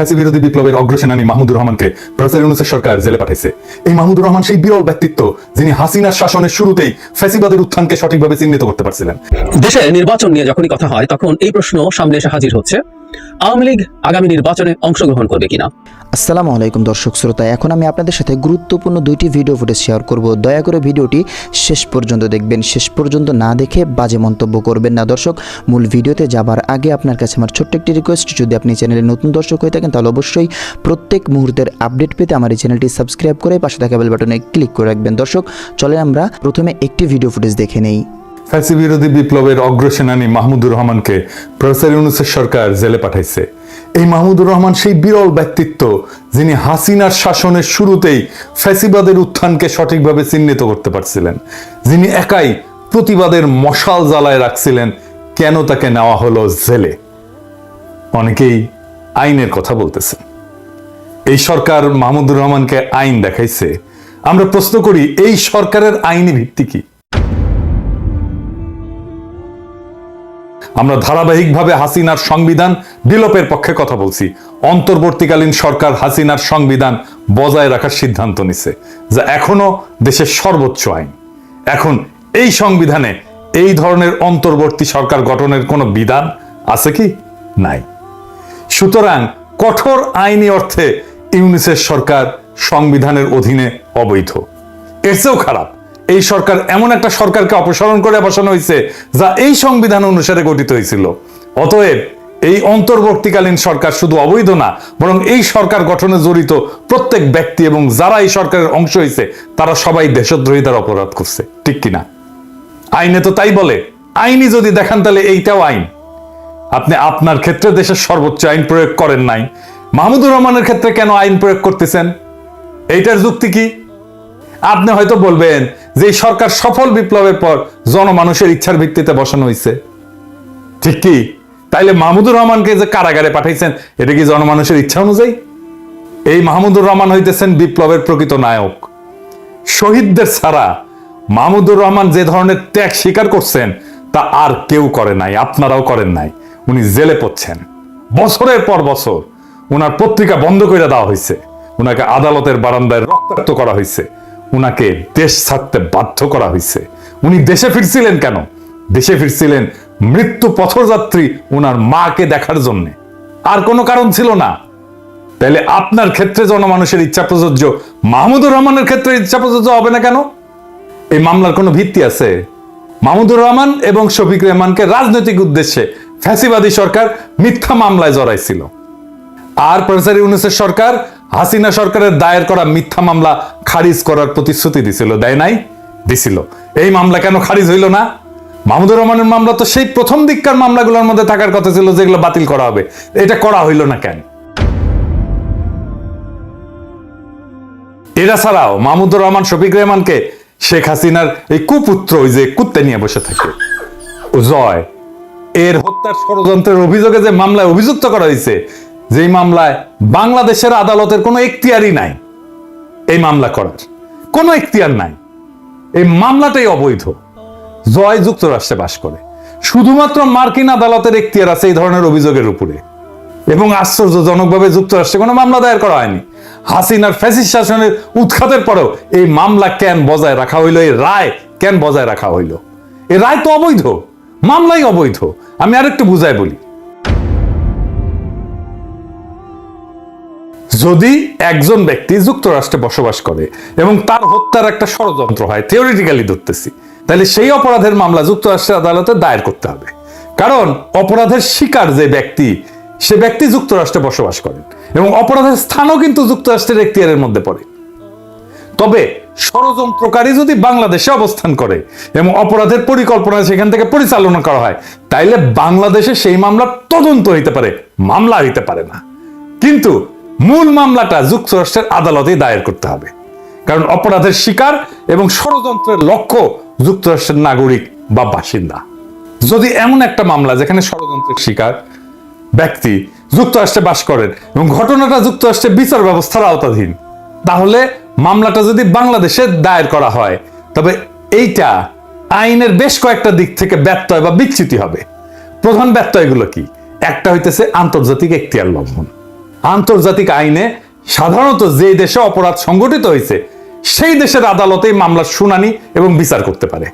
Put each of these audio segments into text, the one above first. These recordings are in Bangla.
ফ্যাসি বিরোধী বিপ্লবের অগ্রসেনানী মাহমুদুর রহমানকে ব্রাজিল ইউনুসের সরকার জেলে পাঠিয়েছে এই মাহমুদুর রহমান সেই বিরল ব্যক্তিত্ব যিনি হাসিনার শাসনের শুরুতেই ফ্যাসিবাদের উত্থানকে সঠিকভাবে চিহ্নিত করতে পারছিলেন। দেশে নির্বাচন নিয়ে যখনই কথা হয়, তখন এই প্রশ্ন সামনে এসে হাজির হচ্ছে। আওয়ামী লীগ আগামী নির্বাচনে অংশগ্রহণ করবে কিনা? আসসালামু আলাইকুম দর্শক শ্রোতা, এখন আমি আপনাদের সাথে গুরুত্বপূর্ণ দুইটি ভিডিও ফুটেজ শেয়ার করব। দয়া করে ভিডিওটি শেষ পর্যন্ত দেখবেন। শেষ পর্যন্ত না দেখে বাজে মন্তব্য করবেন না। দর্শক, মূল ভিডিওতে যাবার আগে আপনার কাছে আমার ছোট্ট একটি রিকোয়েস্ট যদি আপনি চ্যানেলে নতুন দর্শক হয়ে থাকেন, তাহলে অবশ্যই প্রত্যেক মুহূর্তের আপডেট পেতে আমার এই চ্যানেলটি সাবস্ক্রাইব করে পাশে থাকা বেল বাটনে ক্লিক করে রাখবেন। দর্শক চলে আমরা প্রথমে একটি ভিডিও ফুটেজ দেখে নেই। ফ্যাসি বিরোধী বিপ্লবের অগ্রসেনানী মাহমুদুর রহমানকে প্রফেসর ইউনুসের সরকার জেলে পাঠাইছে। এই মাহমুদুর রহমান সেই বিরল ব্যক্তিত্ব যিনি হাসিনার শাসনের শুরুতেই ফ্যাসিবাদের উত্থানকে সঠিকভাবে চিহ্নিত করতে পারছিলেন। যিনি একাই প্রতিবাদের মশাল জ্বালায় রাখছিলেন, কেন তাকে নেওয়া হলো জেলে? অনেকেই আইনের কথা বলতেছেন। এই সরকার মাহমুদুর রহমানকে আইন দেখাইছে। আমরা প্রশ্ন করি, এই সরকারের আইনি ভিত্তি কি? আমরা ধারাবাহিকভাবে হাসিনার সংবিধান বিলোপের পক্ষে কথা বলছি। অন্তর্বর্তীকালীন সরকার হাসিনার সংবিধান বজায় রাখার সিদ্ধান্ত নিছে, যা এখনও দেশের সর্বোচ্চ আইন। এখন এই সংবিধানে এই ধরনের অন্তর্বর্তী সরকার গঠনের কোনো বিধান আছে কি? নাই। সুতরাং কঠোর আইনি অর্থে ইউনিসের সরকার সংবিধানের অধীনে অবৈধ। এর চেয়েও খারাপ এই সরকার এমন একটা সরকারকে অপসারণ করে বসানো হয়েছে যা এই সংবিধান অনুসারে গঠিত হয়েছিল। অতএব এই অন্তর্বর্তীকালীন সরকার শুধু অবৈধ না, বরং এই সরকার গঠনে জড়িত প্রত্যেক ব্যক্তি এবং যারা এই সরকারের অংশ হয়েছে, তারা সবাই দেশদ্রোহিতার অপরাধ করছে। ঠিক কিনা আইনে তো তাই বলে আইনি যদি দেখান তাহলে এইটাও আইন। আপনি আপনার ক্ষেত্রে দেশের সর্বোচ্চ আইন প্রয়োগ করেন নাই। মাহমুদুর রহমানের ক্ষেত্রে কেন আইন প্রয়োগ করতেছেন? এইটার যুক্তি কি? আপনি হয়তো বলবেন যে সরকার সফল বিপ্লবের পর জনমানুষের ইচ্ছার ভিত্তিতে বসানো হয়েছে ঠিক কি? তাইলে মাহমুদুর রহমানকে যে কারাগারে পাঠাইছেন, এটা কি জনমানুষের ইচ্ছা অনুযায়ী? এই মাহমুদুর রহমান হইতেছেন বিপ্লবের প্রকৃত নায়ক। শহীদদের ছাড়া মাহমুদুর রহমান যে ধরনের ত্যাগ স্বীকার করছেন, তা আর কেউ করে নাই, আপনারাও করেন নাই। উনি জেলে পড়ছেন। বছরের পর বছর উনার পত্রিকা বন্ধ করে দেওয়া হয়েছে উনাকে আদালতের বারান্দায় রক্তাক্ত করা হয়েছে উনাকে দেশ ছাড়তে বাধ্য করা হয়েছে উনি দেশে ফিরছিলেন কেন? দেশে ফিরছিলেন মৃত্যু পথযাত্রী উনার মাকে দেখার জন্য। আর কোনো কারণ ছিল না। তাহলে আপনার ক্ষেত্রে জনমানুষের ইচ্ছা প্রযোজ্য, মাহমুদুর রহমানের ক্ষেত্রে ইচ্ছা প্রযোজ্য হবে না কেন? এই মামলার কোনো ভিত্তি আছে? মাহমুদুর রহমান এবং শফিক রহমানকে রাজনৈতিক উদ্দেশ্যে ফ্যাসিবাদী সরকার মিথ্যা মামলায় জড়াইছিল। আর প্রফেসর ইউনুসের সরকার হাসিনা সরকারের দায়ের করা মিথ্যা মামলা খারিজ করার প্রতিশ্রুতি দিছিল, দেয় নাই? দিছিল। এই মামলা কেন খারিজ হইল না? মাহমুদুর রহমানের মামলা তো সেই প্রথম দিককার মামলাগুলোর মধ্যে থাকার কথা ছিল যেগুলো বাতিল করা হবে। এটা করা হইল না কেন? এরা ছাড়াও মাহমুদুর রহমান, শফিক রহমানকে শেখ হাসিনার এই কুপুত্র ওই যে কুত্তে নিয়ে বসে থাকে। জয়। এর হত্যার ষড়যন্ত্রের অভিযোগে যে মামলায় অভিযুক্ত করা হয়েছে যেই মামলায় বাংলাদেশের আদালতের কোনো এখতিয়ারই নাই, এই মামলা করার। কোনো এখতিয়ার নাই। এই মামলাটাই অবৈধ। জয় যুক্তরাষ্ট্রে বাস করে। শুধুমাত্র মার্কিন আদালতের এখতিয়ার আছে এই ধরনের অভিযোগের উপরে। এবং আশ্চর্যজনকভাবে যুক্তরাষ্ট্রে কোনো মামলা দায়ের করা হয়নি। হাসিনার ফ্যাসিস শাসনের উৎখাতের পরেও এই মামলা কেন বজায় রাখা হইল? এই রায় কেন বজায় রাখা হইল? এই রায় তো অবৈধ। মামলাই অবৈধ। আমি আরেকটু বুঝাই বলি। যদি একজন ব্যক্তি যুক্তরাষ্ট্রে বসবাস করে এবং তার হত্যার একটা ষড়যন্ত্র হয় থিওরিটিক্যালি ধরতেছি, তাহলে সেই অপরাধের মামলা যুক্তরাষ্ট্রের আদালতে দায়ের করতে হবে। কারণ অপরাধের শিকার যে ব্যক্তি, সে ব্যক্তি যুক্তরাষ্ট্রে বসবাস করেন এবং অপরাধের স্থানও কিন্তু যুক্তরাষ্ট্রের এখতিয়ারের মধ্যে পড়ে। তবে ষড়যন্ত্রকারী যদি বাংলাদেশে অবস্থান করে এবং অপরাধের পরিকল্পনা সেখান থেকে পরিচালনা করা হয়, তাইলে বাংলাদেশে সেই মামলা তদন্ত হইতে পারে, মামলা হইতে পারে না। কিন্তু মূল মামলাটা যুক্তরাষ্ট্রের আদালতে দায়ের করতে হবে। কারণ অপরাধের শিকার এবং ষড়যন্ত্রের লক্ষ্য যুক্তরাষ্ট্রের নাগরিক বা বাসিন্দা। যদি এমন একটা মামলা যেখানে ষড়যন্ত্রের শিকার ব্যক্তি যুক্তরাষ্ট্রে বাস করেন এবং ঘটনাটা যুক্তরাষ্ট্রের বিচার ব্যবস্থার আওতাধীন, তাহলে মামলাটা যদি বাংলাদেশে দায়ের করা হয়, তবে এইটা আইনের বেশ কয়েকটা দিক থেকে ব্যত্যয় বা বিচ্যুতি হবে। প্রধান ব্যত্যয়গুলো কি? একটা হইতেছে আন্তর্জাতিক এখতিয়ার লঙ্ঘন। আন্তর্জাতিক আইনে সাধারণত যে দেশে অপরাধ সংগঠিত হয়েছে, সেই দেশের আদালতেই মামলার শুনানি এবং বিচার করতে পারে।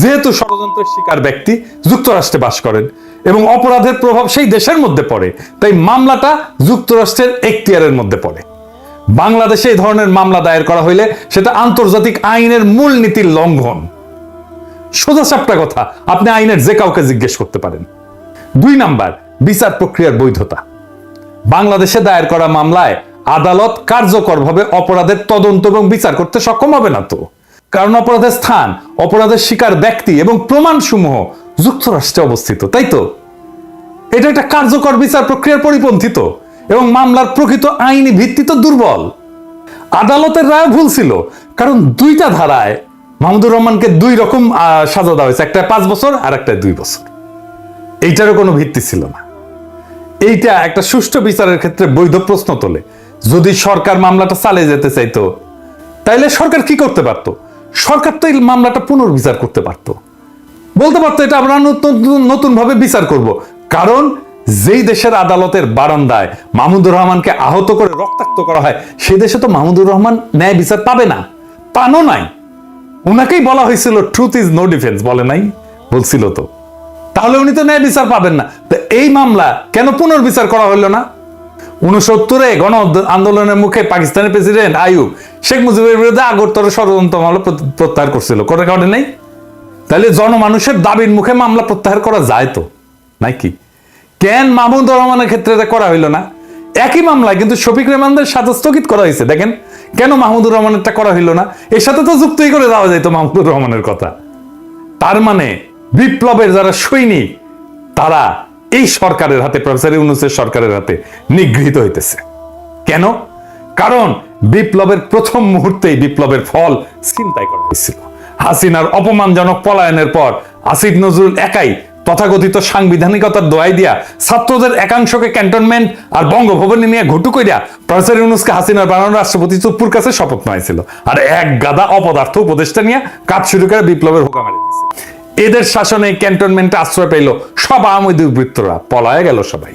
যেহেতু ষড়যন্ত্রের শিকার ব্যক্তি যুক্তরাষ্ট্রে বাস করেন এবং অপরাধের প্রভাব সেই দেশের মধ্যে পড়ে, তাই মামলাটা যুক্তরাষ্ট্রের এখতিয়ারের মধ্যে পড়ে। বাংলাদেশে এই ধরনের মামলা দায়ের করা হইলে সেটা আন্তর্জাতিক আইনের মূল নীতির লঙ্ঘন। সোজা সাপটা কথা, আপনি আইনের যে কাউকে জিজ্ঞেস করতে পারেন। দুই নাম্বার, বিচার প্রক্রিয়ার বৈধতা। বাংলাদেশে দায়ের করা মামলায় আদালত কার্যকরভাবে অপরাধের তদন্ত এবং বিচার করতে সক্ষম হবে না তো। কারণ অপরাধের স্থান, অপরাধের শিকার ব্যক্তি এবং প্রমাণসমূহ যুক্তরাষ্ট্রে অবস্থিত, তাই তো? এটা একটা কার্যকর বিচার প্রক্রিয়ার পরিপন্থিত এবং মামলার প্রকৃত আইনি ভিত্তি তো দুর্বল। আদালতের রায় ভুল ছিল, কারণ দুইটা ধারায় মাহমুদুর রহমানকে দুই রকম সাজা দেওয়া হয়েছে, একটা পাঁচ বছর আর একটা দুই বছর। এইটারও কোনো ভিত্তি ছিল না। এইটা একটা সুষ্ঠু বিচারের ক্ষেত্রে বৈধ প্রশ্ন তোলে। যদি সরকার মামলাটা চালিয়ে যেতে চাইতো, তাইলে সরকার কি করতে পারতো? সরকার তো এই মামলাটা পুনর্বিচার করতে পারতো। বলতে পারতো এটা আমরা নতুন নতুন ভাবে বিচার করব। কারণ যেই দেশের আদালতের বারান্দায় মাহমুদুর রহমানকে আহত করে রক্তাক্ত করা হয় সেই দেশে তো মাহমুদুর রহমান ন্যায় বিচার পাবে না। পানও নাই। ওনাকেই বলা হয়েছিল ট্রুথ ইজ নো ডিফেন্স বলে নাই? বলছিল তো। তাহলে উনি তো ন্যায় বিচার পাবেন না। তো এই মামলা কেন পুনর্বিচার করা হলো না? উনসত্তরে গণ আন্দোলনের মুখে পাকিস্তানের প্রেসিডেন্ট আইয়ুব শেখ মুজিবের বিরুদ্ধে আগরতলা ষড়যন্ত্র মামলা প্রত্যাহার করছিল। করে কারণে নেই? তাহলে জনমানুষের দাবির মুখে মামলা প্রত্যাহার করা যায় তো? নাকি কেন মাহমুদ রহমানের ক্ষেত্রে এটা করা হইল না? একই মামলায় কিন্তু শফিক রেহমানদের সাথে স্থগিত করা হয়েছে। দেখেন, কেন মাহমুদুর রহমানেরটা করা হইল না? এর সাথে তো যুক্তই করে দেওয়া যাইতো মাহমুদুর রহমানের কথা। তার মানে বিপ্লবের যারা সৈনিক, তারা এই সরকারের হাতে, প্রফেসর ইউনুসের সরকারের হাতে নিগৃহীত হইতেছে। কেন? কারণ বিপ্লবের প্রথম মুহূর্তেই বিপ্লবের ফল চিন্তাই করা হয়েছিল। হাসিনার অপমানজনক পলায়নের পর আসিফ নজরুল একাই তথাকথিত সাংবিধানিকতার দোয়াই দিয়া ছাত্রদের একাংশকে ক্যান্টনমেন্ট আর বঙ্গভবনে নিয়ে ঘুটু কইরা প্রফেসর ইউনুসকে হাসিনার বানানো রাষ্ট্রপতি চুপ্পুর কাছে শপথ নয়েছিল আর এক গাদা অপদার্থ উপদেষ্টা নিয়ে কাজ শুরু করে বিপ্লবের হোকা মারি এদের শাসনে ক্যান্টনমেন্টে আশ্রয় পেল সব আওয়ামী দুর্বৃত্তরা পলায় গেল সবাই।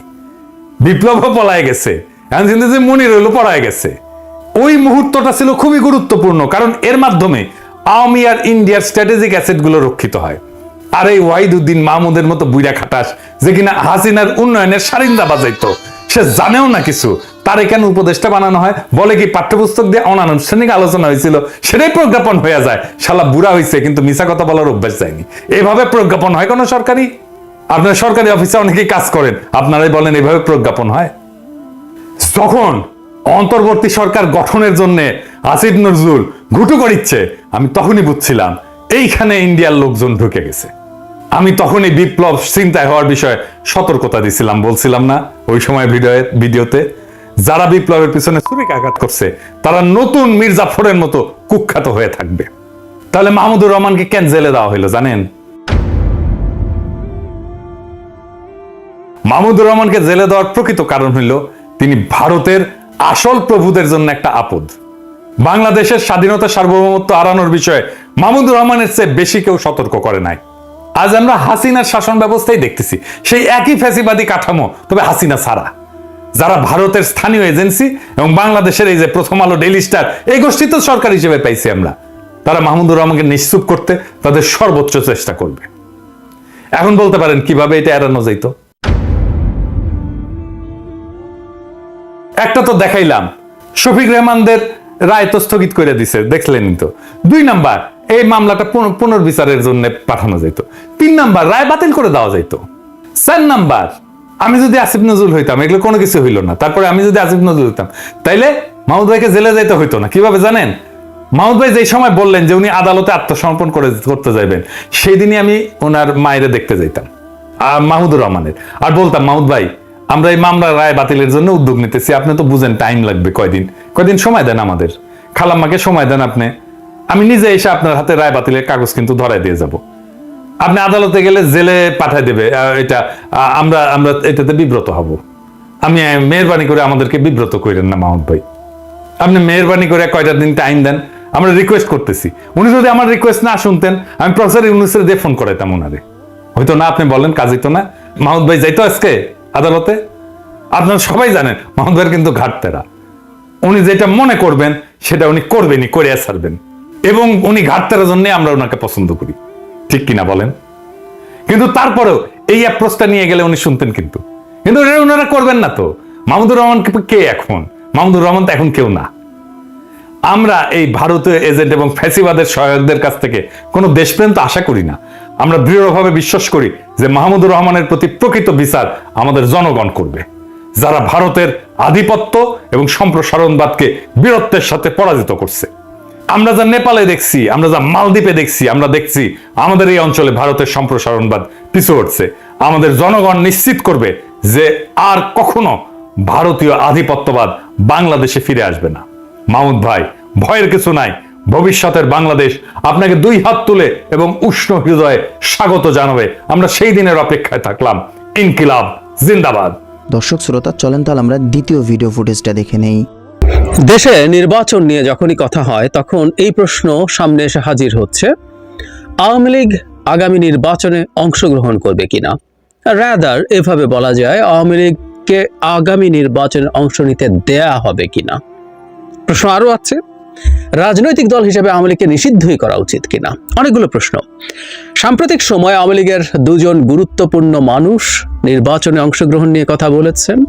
বিপ্লবও পলায় গেছে। এখন কিন্তু যে মনির হইল পলায় গেছে। ওই মুহূর্তটা ছিল খুবই গুরুত্বপূর্ণ, কারণ এর মাধ্যমে আওয়ামী আর ইন্ডিয়ার স্ট্র্যাটেজিক অ্যাসেটগুলো রক্ষিত হয়। আর এই ওয়াহিদুদ্দিন মাহমুদের মতো বুইরা খাটাস, যে কিনা হাসিনার উন্নয়নের সারিন্দা বাজাইতো। সে জানেও না কিছু। তার কেন উপদেষ্টা বানানো হয়? বলে কি পাঠ্যপুস্তক দিয়ে অনানুষ্ঠানিক আলোচনা হয়েছিল? সেটাই প্রজ্ঞাপন হয়ে যায়। শালা বুড়া হয়েছে কিন্তু মিশা কথা বলার অভ্যাস যায়নি। এভাবে প্রজ্ঞাপন হয় কোনো সরকারি? আপনার সরকারি অফিসে অনেকেই কাজ করেন। আপনারাই বলেন, এভাবে প্রজ্ঞাপন হয়? যখন অন্তর্বর্তী সরকার গঠনের জন্য আসিফ নজরুল ঘুটু করিচ্ছে আমি তখনই বুঝছিলাম, এইখানে ইন্ডিয়ার লোকজন ঢুকে গেছে। আমি তখনই বিপ্লব চিন্তায় হওয়ার বিষয়ে সতর্কতা দিছিলাম, বলছিলাম না ওই সময় ভিডিও, ভিডিওতে। যারা বিপ্লবের পিছনে ছুরিকে আঘাত করছে, তারা নতুন মির্জাফরের মতো কুখ্যাত হয়ে থাকবে। তাহলে মাহমুদুর রহমানকে কেন জেলে দেওয়া হইল জানেন? মাহমুদুর রহমানকে জেলে দেওয়ার প্রকৃত কারণ হইল তিনি ভারতের আসল প্রভুদের জন্য একটা আপদ। বাংলাদেশের স্বাধীনতা সার্বভৌমত্ব আড়ানোর বিষয়ে মাহমুদুর রহমানের চেয়ে বেশি কেউ সতর্ক করে নাই। আজ আমরা হাসিনার শাসন ব্যবস্থাই দেখতেছি। সেই একই ফ্যাসিবাদী কাঠামো, তবে হাসিনা ছাড়া। যারা ভারতের স্থানীয় এজেন্সি এবং বাংলাদেশের এই যে প্রথম আলো ডেইলি স্টার, এই গোষ্ঠী তো সরকার হিসেবে পাইছি আমরা। তারা মাহমুদুর রহমানকে নিশ্চুপ করতে তাদের সর্বোচ্চ চেষ্টা করবে। এখন বলতে পারেন, কীভাবে এটা এড়ানো যেত একটা তো দেখাইলাম। শফিক রহমানদের রায় তো স্থগিত করে দিছে দেখলেনই তো। দুই নাম্বার, এই মামলাটা পুনর্বিচারের জন্য পাঠানো যেত তিন নাম্বার, রায় বাতিল করে দেওয়া যেত চার নাম্বার, আমি যদি আসিফ নজরুল হইতাম, এগুলো কোনো কিছু হইল না। তারপরে আমি যদি আসিফ নজরুল হইতাম, তাইলে মাহমুদ ভাইকে জেলে যাইতে হইতো না। কীভাবে জানেন? মাহমুদ ভাই যেই সময় বললেন যে উনি আদালতে আত্মসমর্পণ করে করতে যাইবেন, সেই দিনই আমি ওনার মায়েরে দেখতে যাইতাম মাহমুদুর রহমানের। আর বলতাম, মাহমুদ ভাই আমরা এই মামলার রায় বাতিলের জন্য উদ্যোগ নিতেছি। আপনি তো বুঝেন টাইম লাগবে কয়দিন? কয়দিন সময় দেন আমাদের? খালাম্মাকে সময় দেন আপনি। আমি নিজে এসে আপনার হাতে রায় বাতিলের কাগজ কিন্তু ধরাই দিয়ে যাব। আপনি আদালতে গেলে জেলে পাঠায় দেবে। এটা আমরা আমরা এটাতে বিব্রত হব। আমি মেহরবানি করে আমাদেরকে বিব্রত করেন না মাহমুদ ভাই। আপনি মেহরবানি করে কয়টা দিন টাইম দেন? আমরা রিকোয়েস্ট করতেছি। উনি যদি আমার রিকোয়েস্ট না শুনতেন, আমি প্রফেসর ইউনুসের দিয়ে ফোন করাইতাম ওনারে হয়তো না আপনি বলেন, কাজই তো না। মাহমুদ ভাই যাইতো আজকে? আদালতে? আপনারা সবাই জানেন ভাইয়ের কিন্তু ঘাটতেরা। উনি যেটা মনে করবেন, সেটা উনি করবেনই করে ছাড়বেন। এবং উনি ঘাটতেরার জন্য আমরা ওনাকে পছন্দ করি। ঠিক কিনা বলেন? কিন্তু তারপরেও এই অ্যাপ্রোচটা নিয়ে গেলে উনি শুনতেন কিন্তু। কিন্তু এটা ওনারা করবেন না তো। মাহমুদুর রহমান কে- কে এখন? মাহমুদুর রহমান তো এখন কেউ না। আমরা এই ভারতীয় এজেন্ট এবং ফ্যাসিবাদের সহায়কদের কাছ থেকে কোনো দেশপ্রেম তো আশা করি না। আমরা দৃঢ়ভাবে বিশ্বাস করি যে মাহমুদুর রহমানের প্রতি প্রকৃত বিচার আমাদের জনগণ করবে। যারা ভারতের আধিপত্য এবং সম্প্রসারণবাদকে বীরত্বের সাথে পরাজিত করছে। আমরা যা নেপালে দেখছি, আমরা যা মালদ্বীপে দেখছি, আমরা দেখছি আমাদের এই অঞ্চলে ভারতের সম্প্রসারণবাদ পিছু উঠছে আমাদের জনগণ নিশ্চিত করবে যে আর কখনো ভারতীয় আধিপত্যবাদ বাংলাদেশে ফিরে আসবে না। মাহমুদ ভাই, ভয়ের কিছু নাই। ভবিষ্যতের বাংলাদেশ আপনাকে দুই হাত তুলে এবং উষ্ণ হৃদয়ে স্বাগত জানাবে। আমরা সেই দিনের অপেক্ষায় থাকলাম। ইনকিলাব জিন্দাবাদ। দর্শক শ্রোতা চলেন তাহলে আমরা দ্বিতীয় ভিডিও ফুটেজটা দেখে নেই। দেশে নির্বাচন নিয়ে যখনই কথা হয় তখন এই প্রশ্ন সামনে এসে হাজির হচ্ছে আওয়ামী লীগ আগামী নির্বাচনে অংশগ্রহণ করবে কিনা? রাদার এভাবে বলা যায় আওয়ামী লীগকে আগামী নির্বাচনে অংশ নিতে দেয়া হবে কিনা? প্রশ্ন আরও আছে। রাজনৈতিক দল হিসেবে আওয়ামী লীগকে নিষিদ্ধই করা উচিত কিনা? অনেকগুলো প্রশ্ন। সাম্প্রতিক সময়ে আওয়ামী লীগের দুজন গুরুত্বপূর্ণ মানুষ নির্বাচনে অংশগ্রহণ নিয়ে কথা বলেছেন।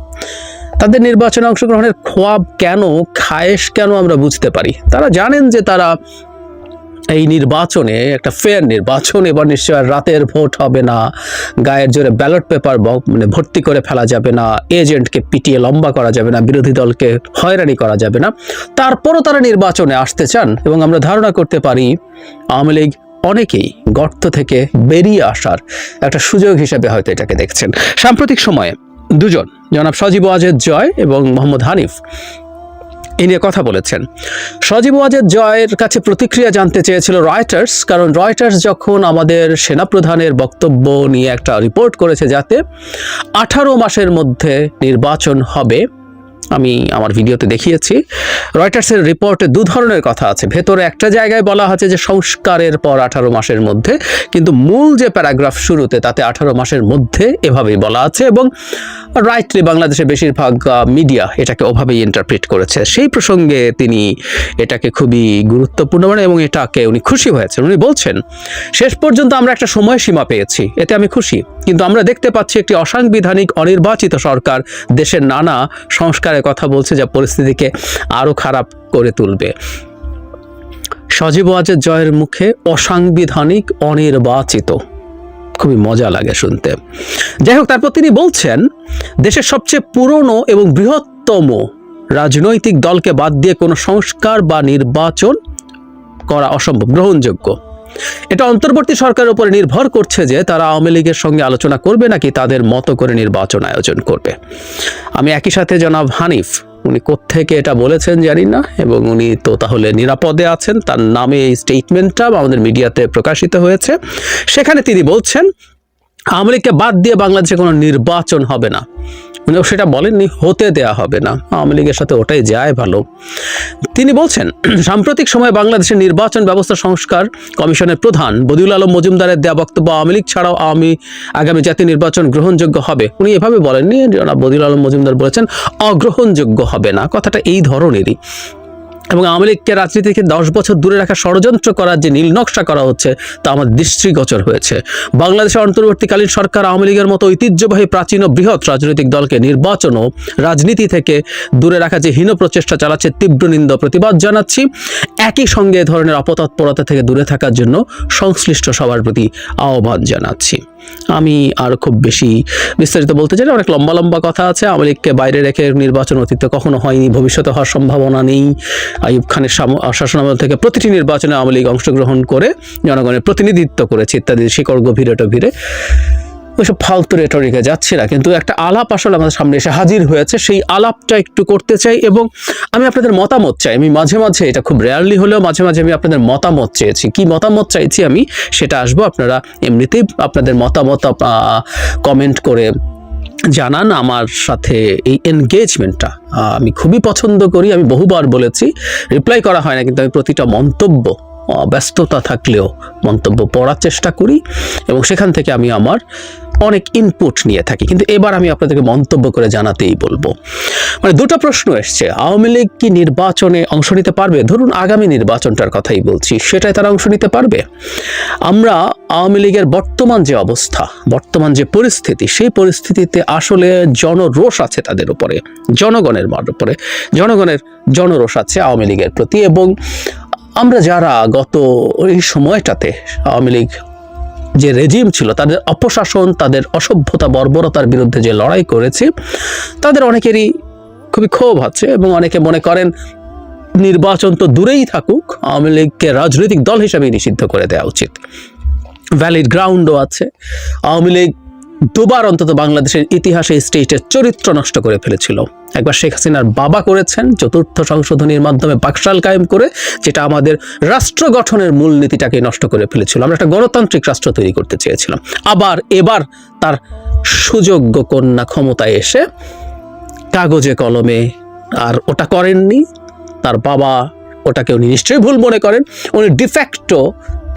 তাদের নির্বাচনে অংশগ্রহণের খোয়াব কেন, খায়েশ কেন আমরা বুঝতে পারি? তারা জানেন যে তারা এই নির্বাচনে, একটা ফেয়ার নির্বাচন, এবার নিশ্চয় রাতের ভোট হবে না। গায়ের জোরে ব্যালট পেপার মানে ভর্তি করে ফেলা যাবে না। এজেন্টকে পিটিয়ে লম্বা করা যাবে না, বিরোধী দলকে হয়রানি করা যাবে না। তারপরও তারা নির্বাচনে আসতে চান এবং আমরা ধারণা করতে পারি, আওয়ামী লীগ অনেকেই গর্ত থেকে বেরিয়ে আসার একটা সুযোগ হিসেবে হয়তো এটাকে দেখছেন। সাম্প্রতিক সময়ে দুজন, জনাব সজীব ওয়াজেদ জয় এবং মোহাম্মদ হানিফ। এ নিয়ে কথা বলেছেন। সজীব ওয়াজেদ জয়ের কাছে প্রতিক্রিয়া জানতে চেয়েছিল রয়টার্স, কারণ রয়টার্স যখন আমাদের সেনাপ্রধানের বক্তব্য নিয়ে একটা রিপোর্ট করেছে যাতে আঠারো মাসের মধ্যে নির্বাচন হবে আমি আমার ভিডিওতে দেখিয়েছি। রয়টার্সের রিপোর্টে দু ধরনের কথা আছে। ভেতরে একটা জায়গায় বলা আছে যে সংস্কারের পর আঠারো মাসের মধ্যে, কিন্তু মূল যে প্যারাগ্রাফ শুরুতে তাতে আঠারো মাসের মধ্যে এভাবেই বলা আছে এবং রাইটলি বাংলাদেশের বেশিরভাগ মিডিয়া এটাকে ওভাবেই ইন্টারপ্রিট করেছে। সেই প্রসঙ্গে তিনি এটাকে খুবই গুরুত্বপূর্ণ মানে এবং এটাকে উনি খুশি হয়েছেন। উনি বলছেন, শেষ পর্যন্ত আমরা একটা সময়সীমা পেয়েছি, এতে আমি খুশি। কিন্তু আমরা দেখতে পাচ্ছি একটি অসাংবিধানিক অনির্বাচিত সরকার, দেশের নানা সংস্কারের কথা বলছে যা পরিস্থিতিকে আরও খারাপ করে তুলবে। সজীব ওয়াজের জয়ের মুখে অসাংবিধানিক, অনির্বাচিত। খুবই মজা লাগে শুনতে। যাই হোক, তারপর তিনি বলছেন, দেশের সবচেয়ে পুরনো এবং বৃহত্তম রাজনৈতিক দলকে বাদ দিয়ে কোনো সংস্কার বা নির্বাচন করা অসম্ভব, গ্রহণযোগ্য। এটা অন্তর্বর্তী সরকারের উপরে নির্ভর করছে যে তারা আওয়ামী লীগের সঙ্গে আলোচনা করবে নাকি তাদের মতো করে নির্বাচন আয়োজন করবে। আমি একই সাথে জনাব হানিফ, উনি কোত্থেকে এটা বলেছেন জানি না, এবং উনি তো তাহলে নিরাপদে আছেন, তার নামে এই স্টেটমেন্টটা আমাদের মিডিয়াতে প্রকাশিত হয়েছে। সেখানে তিনি বলছেন আওয়ামী লীগকে বাদ দিয়ে বাংলাদেশে কোনো নির্বাচন হবে না। উনি সেটা বলেননি, হতে দেয়া হবে না। আওয়ামী লীগের সাথে ওটাই যায় ভালো। তিনি বলছেন, সাম্প্রতিক সময়ে বাংলাদেশের নির্বাচন ব্যবস্থা সংস্কার কমিশনের প্রধান বদিউল আলম মজুমদারের দেওয়া বক্তব্য আওয়ামী লীগ ছাড়াও আওয়ামী আগামী জাতীয় নির্বাচন গ্রহণযোগ্য হবে। উনি এভাবে বলেননি বদিউল আলম মজুমদার বলেছেন, অগ্রহণযোগ্য হবে না। কথাটা এই ধরনেরই। এবং আওয়ামী লীগকে রাজনীতি থেকে দশ বছর দূরে রাখা ষড়যন্ত্র করার যে নীল নকশা করা হচ্ছে, তা আমার দৃষ্টিগোচর হয়েছে। বাংলাদেশের অন্তর্বর্তীকালীন সরকার আওয়ামী লীগের মতো ঐতিহ্যবাহী প্রাচীন ও বৃহৎ রাজনৈতিক দলকে নির্বাচন ও রাজনীতি থেকে দূরে রাখা যে হীন প্রচেষ্টা চালাচ্ছে, তীব্র নিন্দ প্রতিবাদ জানাচ্ছি। একই সঙ্গে এ ধরনের অপতৎপরতা থেকে দূরে থাকার জন্য সংশ্লিষ্ট সবার প্রতি আহ্বান জানাচ্ছি। আমি আর খুব বেশি বিস্তারিত বলতে চাই অনেক লম্বা লম্বা কথা আছে। আওয়ামী লীগকে বাইরে রেখে নির্বাচন অতীতে কখনো হয়নি, ভবিষ্যতে হওয়ার সম্ভাবনা নেই। আইয়ুব খানের শাসনামল থেকে প্রতিটি নির্বাচনে আওয়ামী লীগ অংশগ্রহণ করে জনগণের প্রতিনিধিত্ব করেছে ইত্যাদি শিকড় গভীরে টভীরে। ওইসব ফালতু রেটরিকে যাচ্ছি না। কিন্তু একটা আলাপ আসলে আমাদের সামনে এসে হাজির হয়েছে। সেই আলাপটা একটু করতে চাই এবং আমি আপনাদের মতামত চাই। আমি মাঝে মাঝে এটা খুব রেয়ারলি হলেও মাঝে মাঝে আমি আপনাদের মতামত চেয়েছি। কি মতামত চাইছি আমি? সেটা আসব আপনারা এমনিতেই আপনাদের মতামত কমেন্ট করে জানান আমার সাথে এই এনগেজমেন্টটা আমি খুবই পছন্দ করি। আমি বহুবার বলেছি রিপ্লাই করা হয় না, কিন্তু আমি প্রতিটা মন্তব্য ব্যস্ততা থাকলেও মন্তব্য পড়ার চেষ্টা করি এবং সেখান থেকে আমি আমার অনেক ইনপুট নিয়ে থাকি। কিন্তু এবার আমি আপনাদেরকে মন্তব্য করে জানাতেই বলব। মানে দুটো প্রশ্ন এসছে। আওয়ামী লীগ কি নির্বাচনে অংশ নিতে পারবে? ধরুন আগামী নির্বাচনটার কথাই বলছি। সেটাই তারা অংশ নিতে পারবে? আমরা আওয়ামী লীগের বর্তমান যে অবস্থা, বর্তমান যে পরিস্থিতি, সেই পরিস্থিতিতে আসলে জনরোষ আছে তাদের উপরে, জনগণের উপরে। জনগণের জনরোষ আছে আওয়ামী লীগের প্রতি এবং আমরা যারা গত এই সময়টাতে আওয়ামী লীগ যে রেজিম ছিল, তাদের অপশাসন, তাদের অসভ্যতা, বর্বরতার বিরুদ্ধে যে লড়াই করেছে, তাদের অনেকেরই খুবই ক্ষোভ আছে এবং অনেকে মনে করেন নির্বাচন তো দূরেই থাকুক, আওয়ামী লীগকে রাজনৈতিক দল হিসাবে নিষিদ্ধ করে দেওয়া উচিত। ভ্যালিড গ্রাউন্ডও আছে। আওয়ামী লীগ দুবার অন্তত বাংলাদেশের ইতিহাসে স্টেটের চরিত্র নষ্ট করে ফেলেছিল। একবার শেখ হাসিনার বাবা করেছেন, চতুর্থ সংশোধনীর মাধ্যমে বাকশাল কায়েম করে, যেটা আমাদের রাষ্ট্র গঠনের মূলনীতিটাকে নষ্ট করে ফেলেছিল। আমরা একটা গণতান্ত্রিক রাষ্ট্র তৈরি করতে চেয়েছিলাম। আবার এবার তার সুযোগ্য কন্যা ক্ষমতায় এসে কাগজে কলমে, আর ওটা করেননি। তার বাবা ওটাকে উনি নিশ্চয়ই ভুল মনে করেন। উনি ডিফ্যাক্টো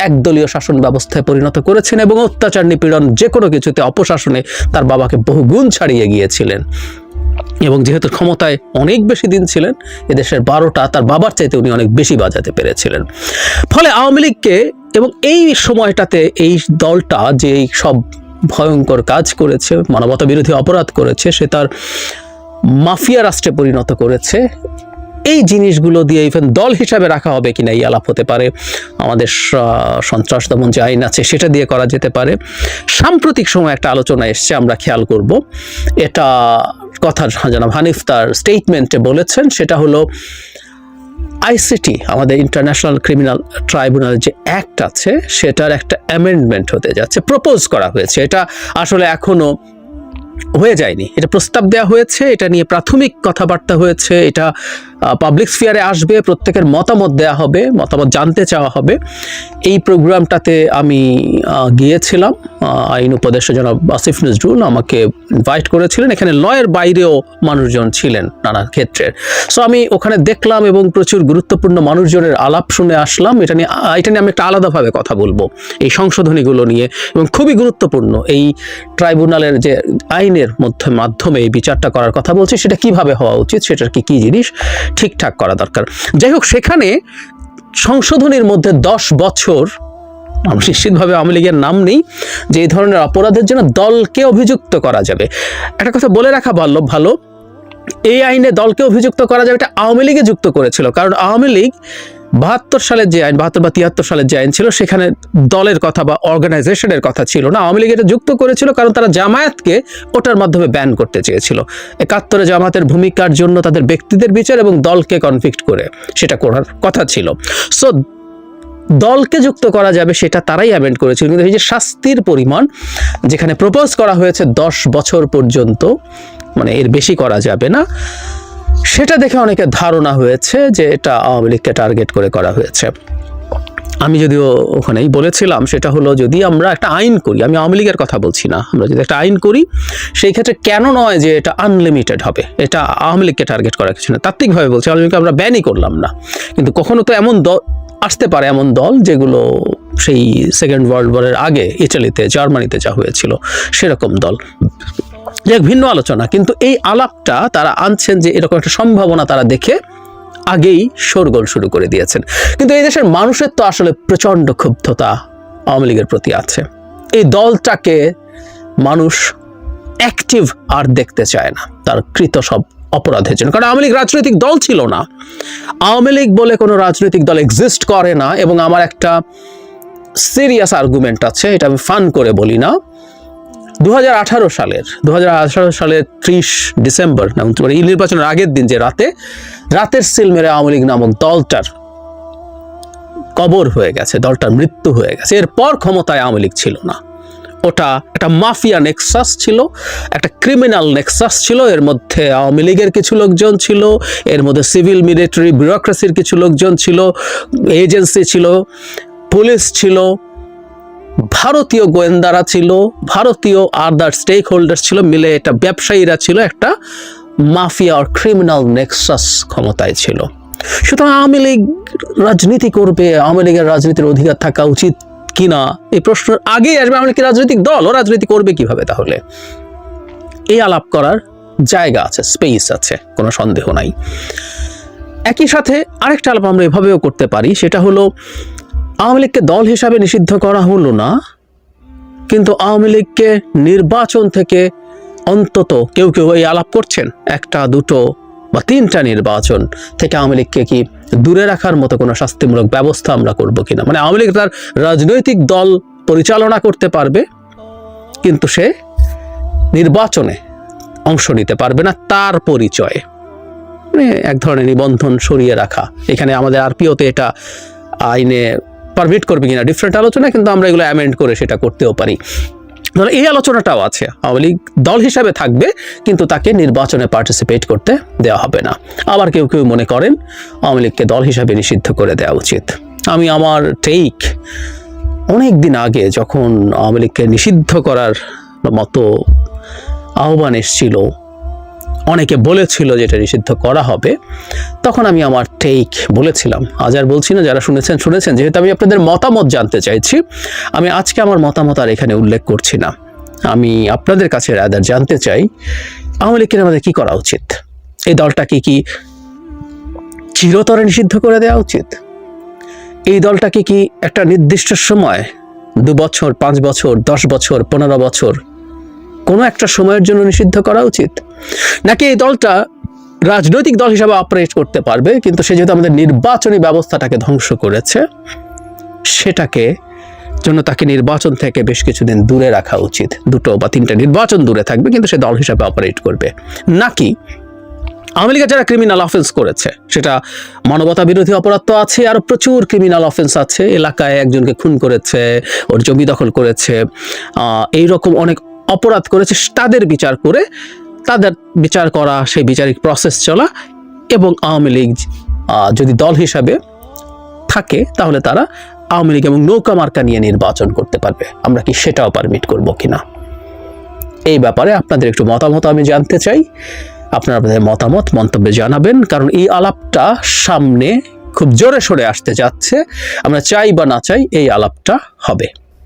একদলীয় শাসন ব্যবস্থায় পরিণত করেছেন এবং অত্যাচার নিপীড়ন যে কোনো কিছুতে অপশাসনে তার বাবাকে বহু গুণ ছাড়িয়ে গিয়েছিলেন। এবং যেহেতু ক্ষমতায় অনেক বেশি দিন ছিলেন, এদেশের বারোটা তার বাবার চাইতে উনি অনেক বেশি বাজাতে পেরেছিলেন। ফলে আওয়ামী লীগকে এবং এই সময়টাতে এই দলটা যে এই সব ভয়ঙ্কর কাজ করেছে মানবতা বিরোধী অপরাধ করেছে, সে তার মাফিয়া রাষ্ট্রে পরিণত করেছে। এই জিনিসগুলো দিয়ে ইভেন দল হিসাবে রাখা হবে কিনা এই আলাপ হতে পারে। আমাদের সন্ত্রাস দমন যে আইন আছে সেটা দিয়ে করা যেতে পারে। সাম্প্রতিক সময় একটা আলোচনা এসছে, আমরা খেয়াল করব। এটা কথা জানাব হানিফ তার স্টেটমেন্টে বলেছেন, সেটা হলো আইসিটি আমাদের ইন্টারন্যাশনাল ক্রিমিনাল ট্রাইব্যুনাল যে অ্যাক্ট আছে, সেটার একটা অ্যামেন্ডমেন্ট হতে যাচ্ছে প্রপোজ করা হয়েছে। এটা আসলে এখনও হয়ে যায়নি। এটা প্রস্তাব দেওয়া হয়েছে, এটা নিয়ে প্রাথমিক কথাবার্তা হয়েছে, এটা পাবলিক স্ফিয়ারে আসবে, প্রত্যেকের মতামত দেওয়া হবে, মতামত জানতে চাওয়া হবে। এই প্রোগ্রামটাতে আমি গিয়েছিলাম। আইন উপদেষ্টা জনাব আসিফ নজরুল আমাকে ইনভাইট করেছিলেন। এখানে লয়ের বাইরেও মানুষজন ছিলেন নানা ক্ষেত্রের সো আমি ওখানে দেখলাম এবং প্রচুর গুরুত্বপূর্ণ মানুষজনের আলাপ শুনে আসলাম। এটা নিয়ে এটা নিয়ে আমি একটা আলাদাভাবে কথা বলব এই সংশোধনীগুলো নিয়ে। এবং খুবই গুরুত্বপূর্ণ এই ট্রাইব্যুনালের যে আইনের মধ্যে, মাধ্যমে এই বিচারটা করার কথা বলছি, সেটা কীভাবে হওয়া উচিত, সেটার কি কি জিনিস? ঠিকঠাক করা দরকার। যাই হোক সেখানে সংশোধনের মধ্যে দশ বছর আমরা নিশ্চিতভাবে আওয়ামী লীগের নাম নেই, যে এই ধরনের অপরাধের জন্য দলকে অভিযুক্ত করা যাবে। একটা কথা বলে রাখা ভালো ভালো। এই আইনে দলকে অভিযুক্ত করা যাবে, এটা আওয়ামী লীগে যুক্ত করেছিল। কারণ আওয়ামী লীগ বাহাত্তর সালের যে আইন, বাহাত্তর বা তিয়াত্তর সালের যে আইন ছিল, সেখানে দলের কথা বা অর্গানাইজেশনের কথা ছিল না। আওয়ামী লীগ এটা যুক্ত করেছিল কারণ তারা জামায়াতকে ওটার মাধ্যমে ব্যান করতে চেয়েছিল। একাত্তরে জামাতের ভূমিকার জন্য তাদের ব্যক্তিদের বিচার এবং দলকে কনফিক্ট করে সেটা করার কথা ছিল। সো দলকে যুক্ত করা যাবে সেটা তারাই অ্যামেন্ড করেছিল। কিন্তু এই যে শাস্তির পরিমাণ, যেখানে প্রপোজ করা হয়েছে দশ বছর পর্যন্ত মানে এর বেশি করা যাবে না। সেটা দেখে অনেকের ধারণা হয়েছে যে এটা আওয়ামী লীগকে টার্গেট করে করা হয়েছে। আমি যদিও ওখানেই বলেছিলাম, সেটা হলো যদি আমরা একটা আইন করি, আমি আওয়ামী লীগের কথা বলছি না, আমরা যদি একটা আইন করি, সেই ক্ষেত্রে কেন নয় যে এটা আনলিমিটেড হবে? এটা আওয়ামী লীগকে টার্গেট করা কিছু না। তাত্ত্বিকভাবে বলছি, আওয়ামী লীগকে আমরা ব্যানই করলাম না। কিন্তু কখনো তো এমন দল আসতে পারে এমন দল যেগুলো সেই সেকেন্ড ওয়ার্ল্ড ওয়ারের আগে ইটালিতে জার্মানিতে যা হয়েছিল, সেরকম দল। এক ভিন্ন আলোচনা, কিন্তু এই আলাপটা তারা আনছেন যে এরকম একটা সম্ভাবনা তারা দেখে আগেই শোরগোল শুরু করে দিয়েছেন। কিন্তু এই দেশের মানুষের তো আসলে প্রচণ্ড ক্ষুব্ধতা আওয়ামী লীগের প্রতি আছে। এই দলটাকে মানুষ অ্যাক্টিভ আর দেখতে চায় না, তার কৃত সব অপরাধের জন্য। কারণ আওয়ামী লীগ রাজনৈতিক দল ছিল না। আওয়ামী লীগ বলে কোনো রাজনৈতিক দল এক্সিস্ট করে না, এবং আমার একটা সিরিয়াস আর্গুমেন্ট আছে, এটা আমি ফান করে বলি না। দু হাজার আঠারো সালের দু হাজার আঠারো সালের ত্রিশ ডিসেম্বর মানে এই নির্বাচনের আগের দিন যে রাতে, রাতের সিল মেরে আওয়ামী লীগ নামক দলটার কবর হয়ে গেছে, দলটার মৃত্যু হয়ে গেছে। এরপর ক্ষমতায় আওয়ামী লীগ ছিল না। ওটা একটা মাফিয়া নেক্সাস ছিল, একটা ক্রিমিনাল নেক্সাস ছিল, এর মধ্যে আওয়ামী লীগের কিছু লোকজন ছিল, এর মধ্যে সিভিল মিলিটারি ব্যুরোক্রেসির কিছু লোকজন ছিল, এজেন্সি ছিল, পুলিশ ছিল ভারতীয় গোয়েন্দারা ছিল, ভারতীয় আদার স্টেক হোল্ডার ছিল, মিলে এটা ব্যবসায়ীরা ছিল, একটা মাফিয়া আর ক্রিমিনাল নেক্সাস ক্ষমতায় ছিল। সুতরাং আওয়ামী লীগ রাজনীতি করবে, আওয়ামী লীগের রাজনীতির অধিকার থাকা উচিত কিনা, এই প্রশ্নের আগেই আসবে আওয়ামী লীগ কি রাজনৈতিক দল, ও রাজনীতি করবে কীভাবে তাহলে? এই আলাপ করার জায়গা আছে স্পেস আছে, কোনো সন্দেহ নাই। একই সাথে আরেকটা আলাপ আমরা এভাবেও করতে পারি, সেটা হলো আওয়ামী লীগকে দল হিসাবে নিষিদ্ধ করা হলো না, কিন্তু আওয়ামী লীগকে নির্বাচন থেকে অন্তত কেউ কেউ এই আলাপ করছেন। একটা, দুটো বা তিনটা নির্বাচন থেকে আওয়ামী লীগকে কি দূরে রাখার মতো কোনো শাস্তিমূলক ব্যবস্থা আমরা করব কিনা? মানে আওয়ামী লীগ তার রাজনৈতিক দল পরিচালনা করতে পারবে, কিন্তু সে নির্বাচনে অংশ নিতে পারবে না তার পরিচয়ে। মানে এক ধরনের নিবন্ধন সরিয়ে রাখা। এখানে আমাদের আরপিওতে এটা আইনে পারমিট করবে কিনা? ডিফারেন্ট আলোচনা, কিন্তু আমরা এগুলো অ্যামেন্ড করে সেটা করতেও পারি। ধরো এই আলোচনাটাও আছে। আওয়ামী লীগ দল হিসাবে থাকবে, কিন্তু তাকে নির্বাচনে পার্টিসিপেট করতে দেওয়া হবে না। আবার কেউ কেউ মনে করেন, আওয়ামী লীগকে দল হিসাবে নিষিদ্ধ করে দেওয়া উচিত। আমি আমার টেক অনেক দিন আগে যখন আওয়ামী লীগকে নিষিদ্ধ করার মতো আহ্বান এসেছিল অনেকে বলেছিল যেটা নিষিদ্ধ করা হবে, তখন আমি আমার টেক বলেছিলাম। আজ আর বলছি না, যারা শুনেছেন শুনেছেন। যেহেতু আমি আপনাদের মতামত জানতে চাইছি, আমি আজকে আমার মতামত আর এখানে উল্লেখ করছি না। আমি আপনাদের কাছে রাদার জানতে চাই, আওয়ামী লীগের আমাদের কি করা উচিত? এই দলটাকে কি চিরতরে নিষিদ্ধ করে দেওয়া উচিত? এই দলটাকে কি একটা নির্দিষ্ট সময়, দু বছর, পাঁচ বছর, দশ বছর, পনেরো বছর কোনো একটা সময়ের জন্য নিষিদ্ধ করা উচিত? নাকি এই দলটা রাজনৈতিক দল হিসাবে অপারেট করতে পারবে, কিন্তু সে যেহেতু আমাদের নির্বাচনী ব্যবস্থাটাকে ধ্বংস করেছে, সেটাকে জন্য তাকে নির্বাচন থেকে বেশ কিছুদিন দূরে রাখা উচিত। দুটো বা তিনটা নির্বাচন দূরে থাকবে, কিন্তু সে দল হিসাবে অপারেট করবে। নাকি আওয়ামী লীগের যারা ক্রিমিনাল অফেন্স করেছে, সেটা মানবতা বিরোধী অপরাধ তো আছে, আর প্রচুর ক্রিমিনাল অফেন্স আছে, এলাকায় একজনকে খুন করেছে, ওর জমি দখল করেছে এই রকম অনেক অপরাধ করেছে, তাদের বিচার করে, তাদের বিচার করা, সেই বিচারিক প্রসেস চলা এবং আওয়ামী লীগ যদি দল হিসাবে থাকে, তাহলে তারা আওয়ামী লীগ এবং নৌকা মার্কা নিয়ে নির্বাচন করতে পারবে। আমরা কি সেটাও পারমিট করব কিনা? এই ব্যাপারে আপনাদের একটু মতামত আমি জানতে চাই। আপনারা আপনাদের মতামত, মন্তব্যে জানাবেন, কারণ এই আলাপটা সামনে খুব জোরে সরে আসতে যাচ্ছে। আমরা চাই বা না চাই এই আলাপটা হবে।